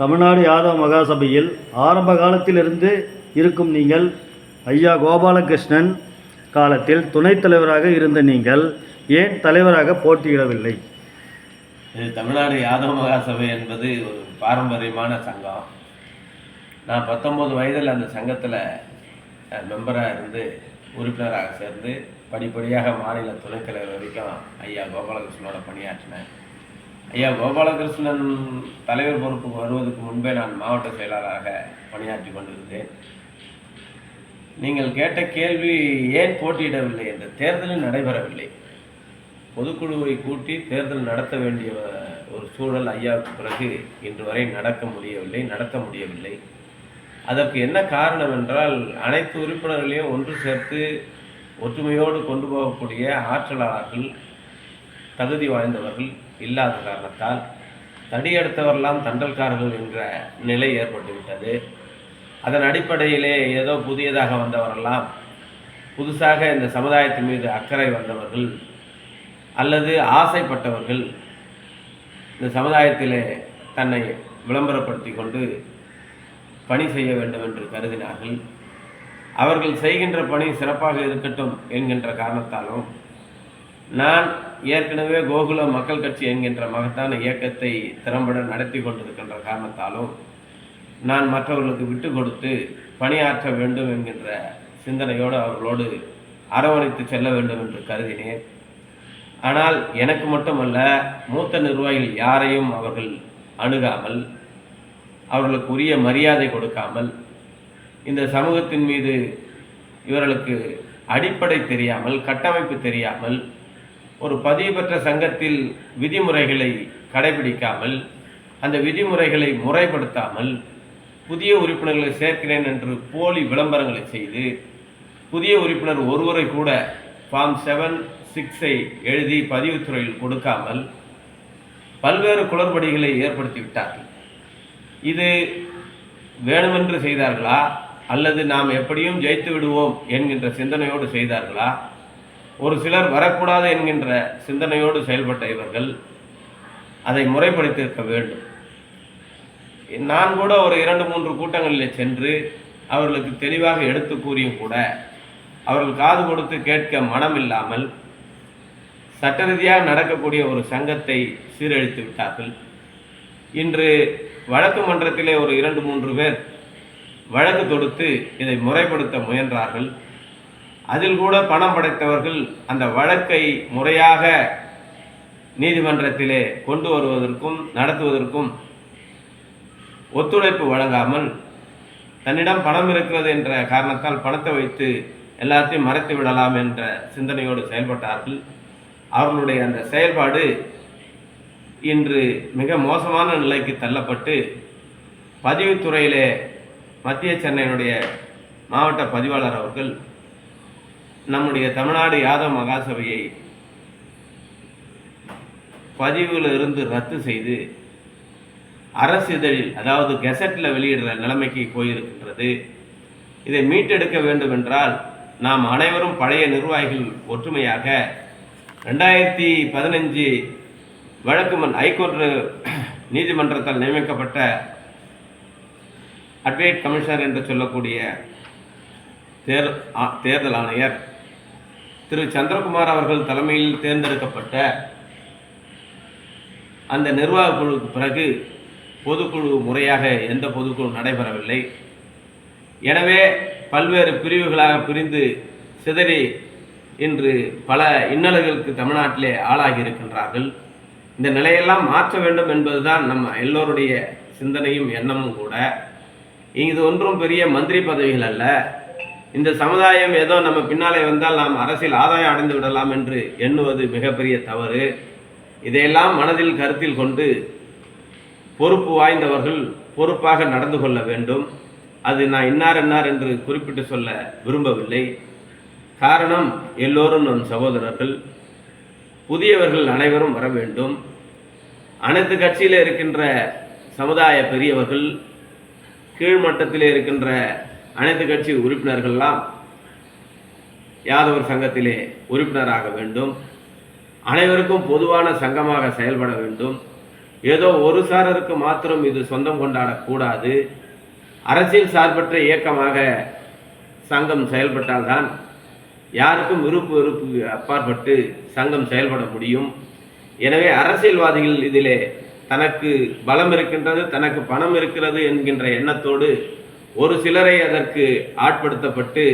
தமிழ்நாடு யாதவ மகாசபையில் ஆரம்ப காலத்திலிருந்து இருக்கும் நீங்கள் ஐயா கோபாலகிருஷ்ணன் காலத்தில் துணைத் தலைவராக இருந்த நீங்கள் ஏன் தலைவராக போட்டியிடவில்லை? இது தமிழ்நாடு யாதவ மகாசபை என்பது ஒரு பாரம்பரியமான சங்கம். நான் பத்தொம்போது வயதில் அந்த சங்கத்தில் மெம்பராக இருந்து உறுப்பினராக சேர்ந்து படிப்படியாக மாநில துணைத் தலைவர் வரைக்கும் ஐயா கோபாலகிருஷ்ணனோட பணியாற்றினேன். ஐயா கோபாலகிருஷ்ணன் தலைவர் பொறுப்புக்கு வருவதற்கு முன்பே நான் மாவட்ட செயலாளராக பணியாற்றி கொண்டிருந்தேன். நீங்கள் கேட்ட கேள்வி ஏன் போட்டியிடவில்லை என்ற தேர்தலில் நடைபெறவில்லை. பொதுக்குழுவை கூட்டி தேர்தல் நடத்த வேண்டிய ஒரு சூழல் ஐயாவுக்கு பிறகு இன்று வரை நடக்க முடியவில்லை நடத்த முடியவில்லை. அதற்கு என்ன காரணம் என்றால் அனைத்து உறுப்பினர்களையும் ஒன்று சேர்த்து ஒற்றுமையோடு கொண்டு போகக்கூடிய ஆற்றலாளர்கள் தகுதி வாய்ந்தவர்கள் இல்லாத காரணத்தால் தடியெடுத்தவரெல்லாம் தண்டல்காரர்கள் என்ற நிலை ஏற்பட்டுவிட்டது. அதன் அடிப்படையிலே ஏதோ புதியதாக வந்தவரெல்லாம் புதுசாக இந்த சமுதாயத்தின் மீது அக்கறை வந்தவர்கள் அல்லது ஆசைப்பட்டவர்கள் இந்த சமுதாயத்திலே தன்னை விளம்பரப்படுத்தி கொண்டு பணி செய்ய வேண்டும் என்று கருதினார்கள். அவர்கள் செய்கின்ற பணி சிறப்பாக இருக்கட்டும் என்கின்ற காரணத்தாலும் நான் ஏற்கனவே கோகுல மக்கள் கட்சி என்கின்ற மகத்தான இயக்கத்தை திறம்பட நடத்தி கொண்டிருக்கின்ற காரணத்தாலும் நான் மற்றவர்களுக்கு விட்டு கொடுத்து பணியாற்ற வேண்டும் என்கின்ற சிந்தனையோடு அவர்களோடு அரவணைத்து செல்ல வேண்டும் என்று கருதினேன். ஆனால் எனக்கு மட்டுமல்ல மூத்த நிர்வாகிகள் யாரையும் அவர்கள் அணுகாமல் அவர்களுக்கு உரிய மரியாதை கொடுக்காமல் இந்த சமூகத்தின் மீது இவர்களுக்கு அடிப்படை தெரியாமல் கட்டமைப்பு தெரியாமல் ஒரு பதிவு பெற்ற சங்கத்தில் விதிமுறைகளை கடைபிடிக்காமல் அந்த விதிமுறைகளை முறைப்படுத்தாமல் புதிய உறுப்பினர்களை சேர்க்கிறேன் என்று போலி விளம்பரங்களை செய்து புதிய உறுப்பினர் ஒருவரை கூட ஃபார்ம் செவன் சிக்ஸை எழுதி பதிவுத்துறையில் கொடுக்காமல் பல்வேறு குளறுபடிகளை ஏற்படுத்திவிட்டார்கள் இது வேணுமென்று செய்தார்களா? அல்லது நாம் எப்படியும் ஜெயித்து விடுவோம் என்கின்ற சிந்தனையோடு செய்தார்களா? ஒரு சிலர் வரக்கூடாது என்கின்ற சிந்தனையோடு செயல்பட்ட இவர்கள் அதை முறைப்படுத்தியிருக்க வேண்டும். நான் கூட ஒரு இரண்டு மூன்று கூட்டங்களில் சென்று அவர்களுக்கு தெளிவாக எடுத்து கூறியும் கூட அவர்கள் காது கொடுத்து கேட்க மனம் இல்லாமல் சட்ட ரீதியாக நடக்கக்கூடிய ஒரு சங்கத்தை சீரழித்து விட்டார்கள். இன்று வழக்கு மன்றத்திலே ஒரு இரண்டு மூன்று பேர் வழக்கு தொடுத்து இதை முறைப்படுத்த முயன்றார்கள். அதில் கூட பணம் படைத்தவர்கள் அந்த வழக்கை முறையாக நீதிமன்றத்திலே கொண்டு வருவதற்கும் நடத்துவதற்கும் ஒத்துழைப்பு வழங்காமல் தன்னிடம் பணம் இருக்கிறது என்ற காரணத்தால் பணத்தை வைத்து எல்லாத்தையும் மறைத்து விடலாம் என்ற சிந்தனையோடு செயல்பட்டார்கள். அவர்களுடைய அந்த செயல்பாடு இன்று மிக மோசமான நிலைக்கு தள்ளப்பட்டு பதிவுத்துறையிலே மத்திய சென்னையினுடைய மாவட்ட பதிவாளர் அவர்கள் நம்முடைய தமிழ்நாடு யாதவ மகாசபையை பதிவில் இருந்து ரத்து செய்து அரசு இதழில் அதாவது கெசட்டில் வெளியிடுற நிலைமைக்கு போயிருக்கின்றது. இதை மீட்டெடுக்க வேண்டும் என்றால் நாம் அனைவரும் பழைய நிர்வாகிகள் ஒற்றுமையாக ரெண்டாயிரத்தி பதினஞ்சு வழக்கு மன் ஹைகோர்ட் நீதிமன்றத்தால் நியமிக்கப்பட்ட அட்வைட் கமிஷனர் என்று சொல்லக்கூடிய தேர் ஆ- தேர்தல் ஆணையர் திரு சந்திரகுமார் அவர்கள் தலைமையில் தேர்ந்தெடுக்கப்பட்ட அந்த நிர்வாக குழுவுக்கு பிறகு பொதுக்குழு முறையாக எந்த பொதுக்குழு நடைபெறவில்லை. எனவே பல்வேறு பிரிவுகளாக பிரிந்து சிதறி இன்று பல இன்னல்களுக்கு தமிழ்நாட்டிலே ஆளாகி இருக்கின்றார்கள். இந்த நிலையெல்லாம் மாற்ற வேண்டும் என்பதுதான் நம்ம எல்லோருடைய சிந்தனையும் எண்ணமும் கூட. இது ஒன்றும் பெரிய மந்திரி பதவிகள் அல்ல. இந்த சமுதாயம் ஏதோ நம்ம பின்னாலே வந்தால் நாம் அரசியல் ஆதாயம் அடைந்து விடலாம் என்று எண்ணுவது மிகப்பெரிய தவறு. இதையெல்லாம் மனதில் கருத்தில் கொண்டு பொறுப்பு வாய்ந்தவர்கள் பொறுப்பாக நடந்து கொள்ள வேண்டும். அது நான் இன்னார் இன்னார் என்று குறிப்பிட்டு சொல்ல விரும்பவில்லை. காரணம் எல்லோரும் நம் சகோதரர்கள். புதியவர்கள் அனைவரும் வர வேண்டும். அனைத்து கட்சியில் இருக்கின்ற சமுதாய பெரியவர்கள் கீழ்மட்டத்தில் இருக்கின்ற அனைத்து கட்சி உறுப்பினர்கள்லாம் யாதவர் சங்கத்திலே உறுப்பினராக வேண்டும். அனைவருக்கும் பொதுவான சங்கமாக செயல்பட வேண்டும். ஏதோ ஒரு சாரருக்கு மாத்திரம் இது சொந்தம் கொண்டாடக்கூடாது அரசியல் சார்பற்ற இயக்கமாக சங்கம் செயல்பட்டால்தான் யாருக்கும் விருப்பு வெறுப்பு அப்பாற்பட்டு சங்கம் செயல்பட முடியும். எனவே அரசியல்வாதிகள் இதிலே தனக்கு பலம் இருக்கின்றது தனக்கு பணம் இருக்கிறது என்கின்ற எண்ணத்தோடு ஒரு சிலரை அதற்கு ஆட்படுத்தப்பட்டு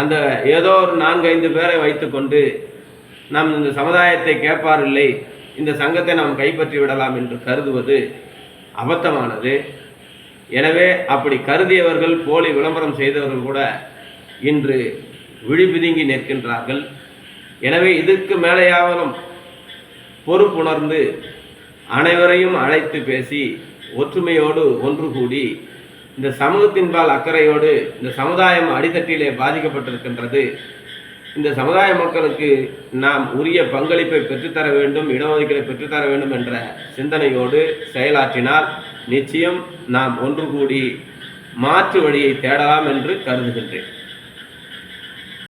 அந்த ஏதோ ஒரு நான்கு ஐந்து பேரை வைத்துக்கொண்டு நாம் இந்த சமுதாயத்தை கேட்பாரில்லை இந்த சங்கத்தை நாம் கைப்பற்றி விடலாம் என்று கருதுவது அபத்தமானது. எனவே அப்படி கருதியவர்கள் போலி விளம்பரம் செய்தவர்கள் கூட இன்று விழிபிதுங்கி நிற்கின்றார்கள். எனவே இதுக்கு மேலேயாவலும் பொறுப்புணர்ந்து அனைவரையும் அழைத்து பேசி ஒற்றுமையோடு ஒன்று கூடி இந்த சமூகத்தின்பால் அக்கறையோடு இந்த சமுதாயம் அடித்தட்டிலே பாதிக்கப்பட்டிருக்கின்றது. இந்த சமுதாய மக்களுக்கு நாம் உரிய பங்களிப்பை பெற்றுத்தர வேண்டும் இடஒதுக்கீடை பெற்றுத்தர வேண்டும் என்ற சிந்தனையோடு செயலாற்றினால் நிச்சயம் நாம் ஒன்று கூடி மாற்று வழியை தேடலாம் என்று கருதுகின்றேன்.